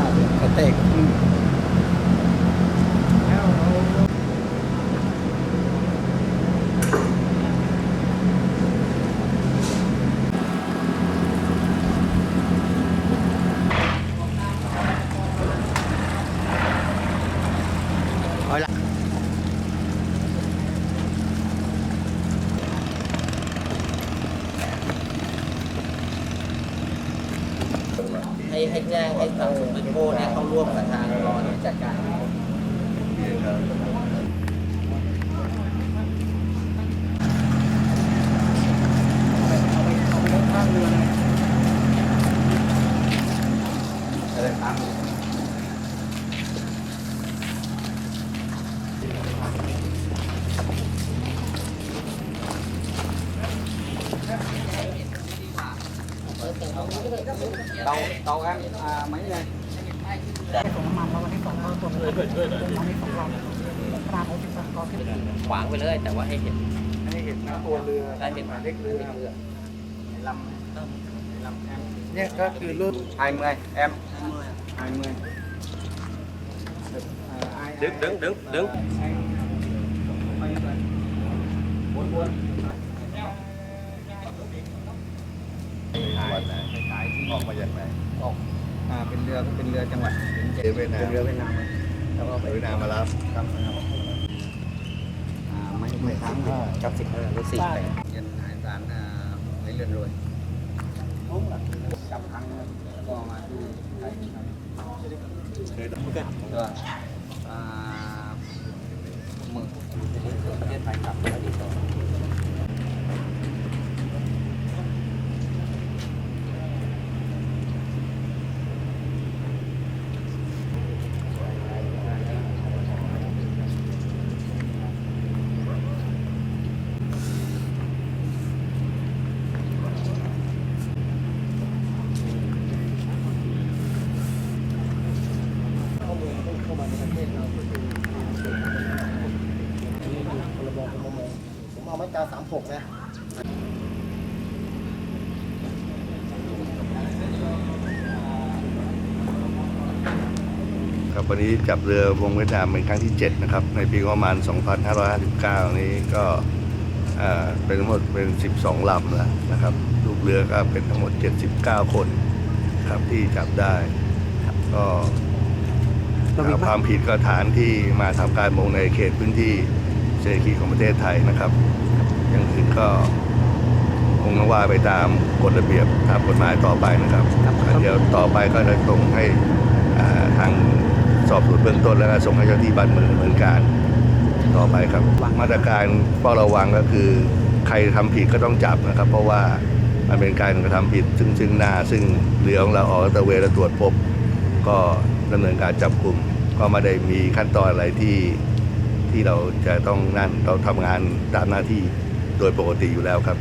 大的。嗯。 ให้แจ้งให้ทางศูนย์วิโก้เนี่ยเข้าร่วมกับทางรองจัดการ โอจิสังก็ขึ้นขวางไปเลยแต่ว่าให้เห็น anh ấy hiện nó tua lừa ได้เห็น mà đích lừa เรือ15 15 em nhé có từ lút 20 em 20 Được, à, ai- đứng ai- đứng đứng đứng anh ออกมาจากไหนออกอ่าเป็นเรือเป็นเรือจังหวัดเรือเวียดนามเป็นเรือเวียดนามแล้วก็ไปเวียดนามมารับครับ à, mấy mấy tháng rồi กับสิบห้าหรือสี่แปด nhân hải sản à, mấy lần rồi trăm tháng có mà đi thầy ครับเคย rồi à, mừng ประเทศไทยกลับมาดีต่อ ข้อมูลเข้ามาในประเทศเราก็คือพรบประมงผมเอามาตราสามหกนะครับวันนี้จับเรือวงเวียดนามเป็นครั้งที่ 7 นะครับ ในปีประมาณ 2559 นี้ก็อ่าเป็นทั้งหมดเป็น 12 ลำแล้วนะครับ ลูกเรือก็เป็นทั้งหมด 79 คนครับที่จับได้ก็อ่าความผิดก็ฐานที่มาทำการประมงในเขตพื้นที่เศรษฐกิจของประเทศไทยนะครับ อย่างอื่นก็คงต้องว่าไปตามกฎระเบียบตามกฎหมายต่อไปนะครับเดี๋ยวต่อไปก็จะส่งให้อ่าทางสอบสวนเบื้องต้นแล้วก็ส่งให้เจ้าที่บ้านเมืองดำเนินการต่อไปครับมาตรการเฝ้าระวังก็คือ ใครทำผิดก็ต้องจับนะครับ เพราะว่ามันเป็นการกระทำผิดซึ่งซึ่งหน้าซึ่งเรือของเราออกลาดตระเวนและตรวจพบ ก็ดำเนินการจับกลุ่ม ก็ไม่ได้มีขั้นตอนอะไรที่ที่เราจะต้องนั่นเราทำงานตามหน้าที่ โดยปกติอยู่แล้วครับ